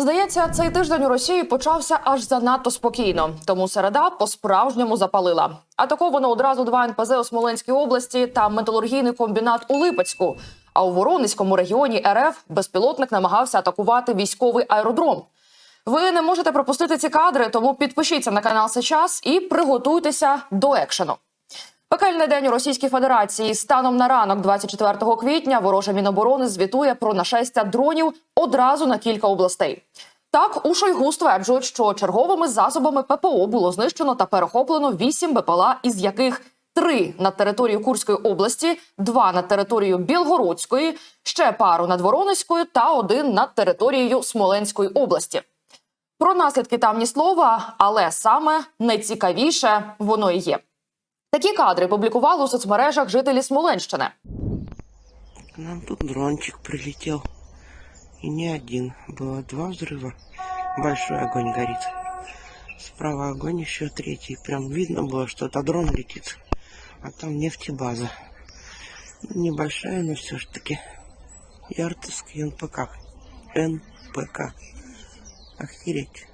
Здається, цей тиждень у Росії почався аж занадто спокійно, тому середа по-справжньому запалила. Атаковано одразу два НПЗ у Смоленській області та металургійний комбінат у Липецьку. А у Воронезькому регіоні РФ безпілотник намагався атакувати військовий аеродром. Ви не можете пропустити ці кадри, тому підпишіться на канал сейчас і приготуйтеся до екшену. Пекельний день у Російській Федерації станом на ранок, 24 квітня, ворожа міноборони звітує про нашестя дронів одразу на кілька областей. Так, у Шойгу стверджують, що черговими засобами ППО було знищено та перехоплено 8 БПЛА, із яких три над територією Курської області, два над територією Білгородської, ще пару над Воронезькою та один над територією Смоленської області. Про наслідки там ні слова, але саме найцікавіше воно і є. Такі кадри публікували у соцмережах жителі Смоленщини. К нам тут дрончик прилетел. И не один. Было два взрыва. Большой огонь горит. Справа огонь еще третий. Прям видно было, что это дрон летит. А там нефтебаза. Небольшая, но все ж таки. Яртовский НПК. НПК. Охереть.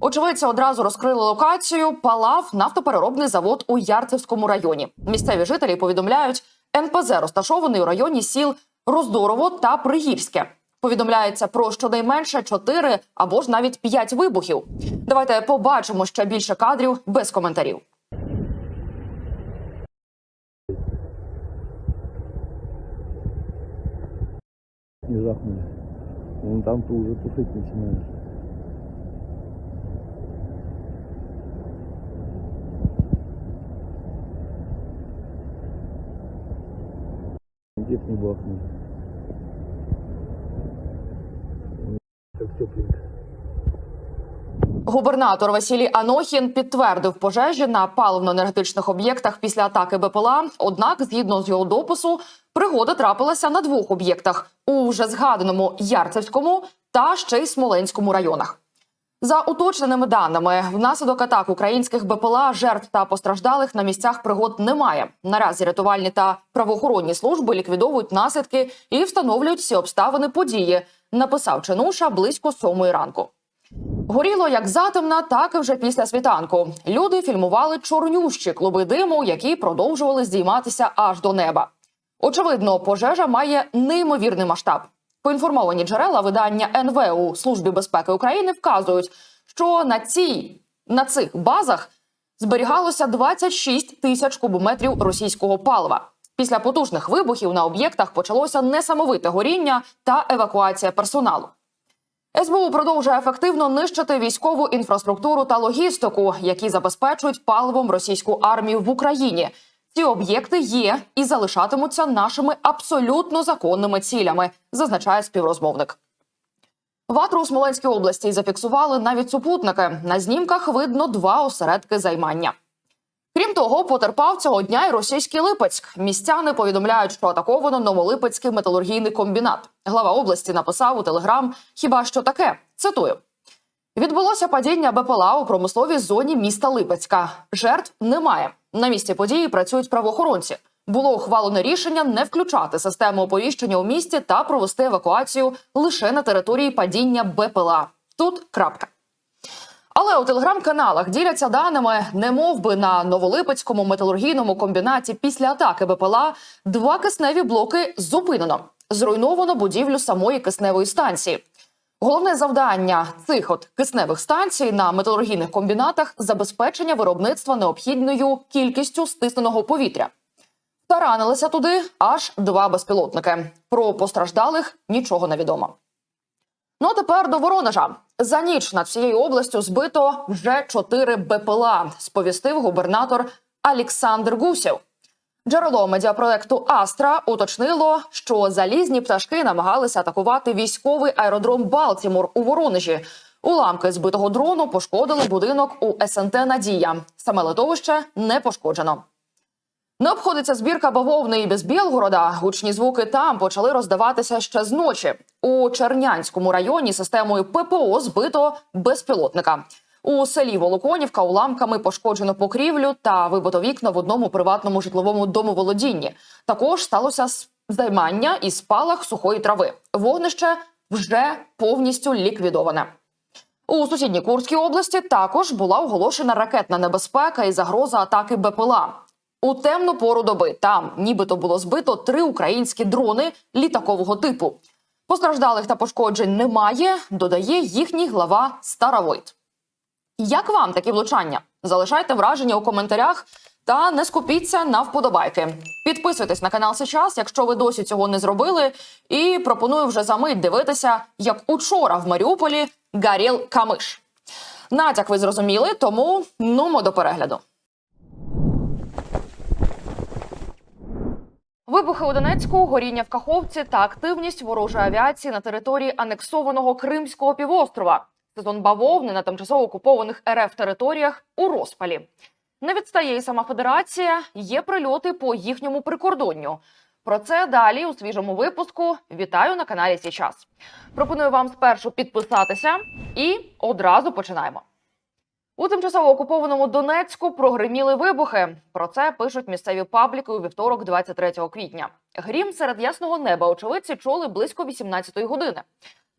Очевидці одразу розкрили локацію. Палав нафтопереробний завод у Ярцевському районі. Місцеві жителі повідомляють, НПЗ розташований у районі сіл Роздорово та Пригірське. Повідомляється про щонайменше 4 або ж навіть 5 вибухів. Давайте побачимо ще більше кадрів без коментарів. не жахнули. Вон там ты уже тушить начинаешь. Здесь не бахнули. Как тепленько. Губернатор Василій Анохін підтвердив пожежі на паливно-енергетичних об'єктах після атаки БПЛА. Однак, згідно з його допису, пригода трапилася на двох об'єктах у вже згаданому Ярцевському та ще й Смоленському районах. За уточненими даними, внаслідок атак українських БПЛА жертв та постраждалих на місцях пригод немає. Наразі рятувальні та правоохоронні служби ліквідовують наслідки і встановлюють всі обставини події. Написав Ченуша близько сьомої ранку. Горіло як затемна, так і вже після світанку. Люди фільмували чорнющі клуби диму, які продовжували здійматися аж до неба. Очевидно, пожежа має неймовірний масштаб. Поінформовані джерела видання НВУ Службі безпеки України вказують, що на цій на цих базах зберігалося 26 тисяч кубометрів російського палива. Після потужних вибухів на об'єктах почалося несамовите горіння та евакуація персоналу. СБУ продовжує ефективно нищити військову інфраструктуру та логістику, які забезпечують паливом російську армію в Україні. Ці об'єкти є і залишатимуться нашими абсолютно законними цілями, зазначає співрозмовник. Ватру у Смоленській області зафіксували навіть супутники. На знімках видно два осередки займання. Крім того, потерпав цього дня й російський Липецьк. Містяни повідомляють, що атаковано Новолипецький металургійний комбінат. Глава області написав у телеграм: хіба що таке? Цитую. Відбулося падіння БПЛА у промисловій зоні міста Липецька. Жертв немає. На місці події працюють правоохоронці. Було ухвалено рішення не включати систему оповіщення у місті та провести евакуацію лише на території падіння БПЛА. Тут крапка. Але у телеграм-каналах діляться даними, не би на Новолипецькому металургійному комбінаті після атаки БПЛА два кисневі блоки зупинено. Зруйновано будівлю самої кисневої станції. Головне завдання цих от кисневих станцій на металургійних комбінатах забезпечення виробництва необхідною кількістю стисненого повітря. Таранилися туди аж два безпілотники. Про постраждалих нічого не відомо. Ну а тепер до Воронежа. За ніч над всією областю збито вже чотири БПЛА, сповістив губернатор Олександр Гусєв. Джерело медіапроекту Астра уточнило, що залізні пташки намагалися атакувати військовий аеродром Балтімор у Воронежі. Уламки збитого дрону пошкодили будинок у СНТ Надія. Саме литовище не пошкоджено. Не обходиться збірка бавовни і без Білгорода. Гучні звуки там почали роздаватися ще з ночі. У Чернянському районі системою ППО збито безпілотника. У селі Волоконівка уламками пошкоджено покрівлю та вибито вікна в одному приватному житловому домоволодінні. Також сталося займання і спалах сухої трави. Вогнище вже повністю ліквідоване. У сусідній Курській області також була оголошена ракетна небезпека і загроза атаки БПЛА. У темну пору доби там нібито було збито три українські дрони літакового типу. Постраждалих та пошкоджень немає, додає їхній глава Старовойт. Як вам такі влучання? Залишайте враження у коментарях та не скупіться на вподобайки. Підписуйтесь на канал сейчас, якщо ви досі цього не зробили. І пропоную вже за мить дивитися, як учора в Маріуполі горів камиш. Натяк ви зрозуміли, тому нумо до перегляду. Вибухи у Донецьку, горіння в Каховці та активність ворожої авіації на території анексованого Кримського півострова. Сезон бавовни на тимчасово окупованих РФ територіях у розпалі. Не відстає і сама федерація. Є прильоти по їхньому прикордонню. Про це далі у свіжому випуску. Вітаю на каналі Січас. Пропоную вам спершу підписатися і одразу починаємо. У тимчасово окупованому Донецьку прогриміли вибухи. Про це пишуть місцеві пабліки у вівторок, 23 квітня. Грім серед ясного неба очевидці чули близько 18-ї години.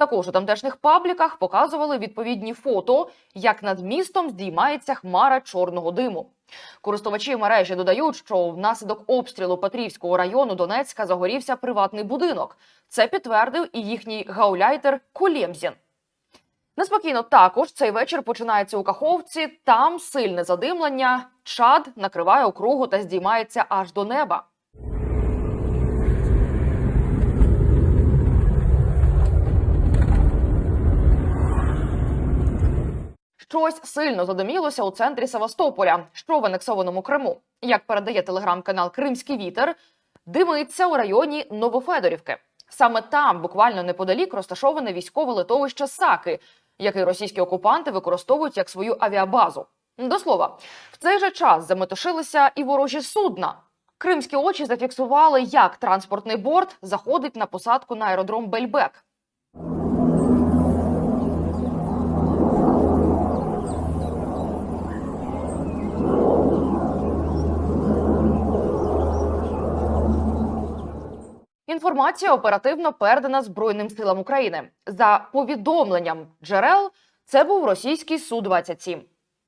Також у тамтешніх пабліках показували відповідні фото, як над містом здіймається хмара чорного диму. Користувачі мережі додають, що внаслідок обстрілу Петрівського району Донецька загорівся приватний будинок. Це підтвердив і їхній гауляйтер Колємзін. Неспокійно також цей вечір починається у Каховці. Там сильне задимлення. Чад накриває округу та здіймається аж до неба. Щось сильно задимілося у центрі Севастополя, що в анексованому Криму. Як передає телеграм-канал Кримський вітер, димиться у районі Новофедорівки. Саме там, буквально неподалік, розташоване військове литовище Саки, яке російські окупанти використовують як свою авіабазу. До слова, в цей же час заметушилися і ворожі судна. Кримські очі зафіксували, як транспортний борт заходить на посадку на аеродром Бельбек. Інформація оперативно передана Збройним силам України. За повідомленням джерел, це був російський су 27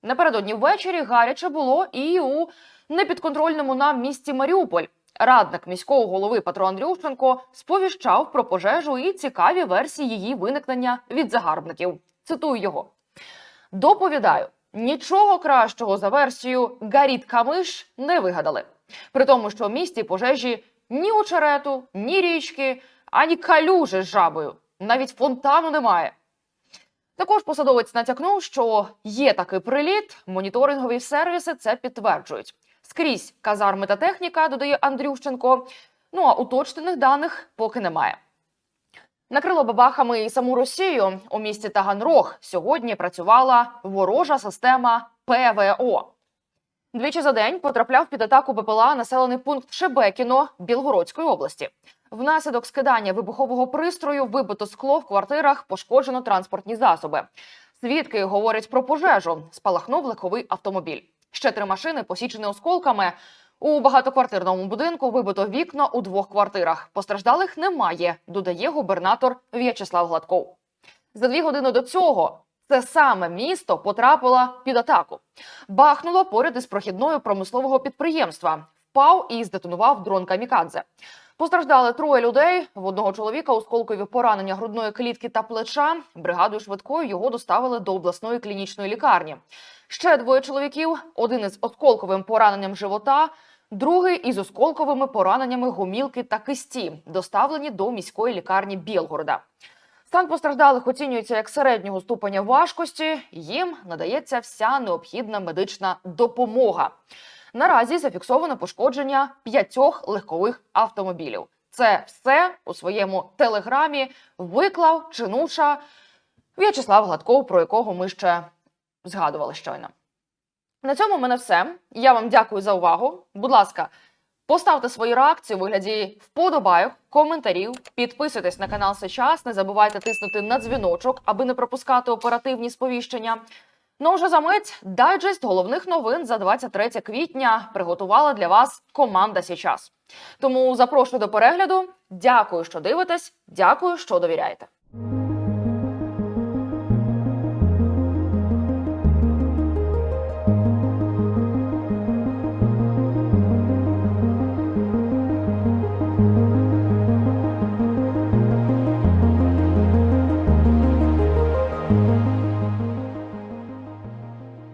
Напередодні ввечері гаряче було і у непідконтрольному нам місті Маріуполь. Радник міського голови Петро Андрющенко сповіщав про пожежу і цікаві версії її виникнення від загарбників. Цитую його: доповідаю. Нічого кращого за версію Гаріт Камиш не вигадали. При тому, що в місті пожежі ні очерету, ні річки, ані калюжі з жабою. Навіть фонтану немає. Також посадовець натякнув, що є такий приліт, моніторингові сервіси це підтверджують. Скрізь казарми та техніка, додає Андрющенко. Ну а уточнених даних поки немає. Накрило бабахами і саму Росію у місті Таганрог. Сьогодні працювала ворожа система ПВО. Двічі за день потрапляв під атаку БПЛА населений пункт Шебекіно Білгородської області. Внаслідок скидання вибухового пристрою вибито скло в квартирах, пошкоджено транспортні засоби. Свідки говорять про пожежу. Спалахнув легковий автомобіль. Ще три машини посічені осколками. У багатоквартирному будинку вибито вікна у двох квартирах. Постраждалих немає, додає губернатор В'ячеслав Гладков. За дві години до цього це саме місто потрапило під атаку. Бахнуло поряд із прохідною промислового підприємства. Впав і здетонував дрон Камікадзе. Постраждали троє людей. В одного чоловіка осколкові поранення грудної клітки та плеча. Бригадою швидкою його доставили до обласної клінічної лікарні. Ще двоє чоловіків: один із осколковим пораненням живота, другий із осколковими пораненнями гомілки та кисті, доставлені до міської лікарні Білгорода. Стан постраждалих оцінюється як середнього ступеня важкості. Їм надається вся необхідна медична допомога. Наразі зафіксовано пошкодження п'ятьох легкових автомобілів. Це все у своєму телеграмі виклав чинуша В'ячеслав Гладков, про якого ми ще згадували щойно. На цьому в мене все. Я вам дякую за увагу. Будь ласка, поставте свої реакції у вигляді вподобайок, коментарів, підписуйтесь на канал сейчас. Не забувайте тиснути на дзвіночок, аби не пропускати оперативні сповіщення. Ну вже за мить дайджест головних новин за 23 квітня приготувала для вас команда Січас. Тому запрошую до перегляду. Дякую, що дивитесь. Дякую, що довіряєте.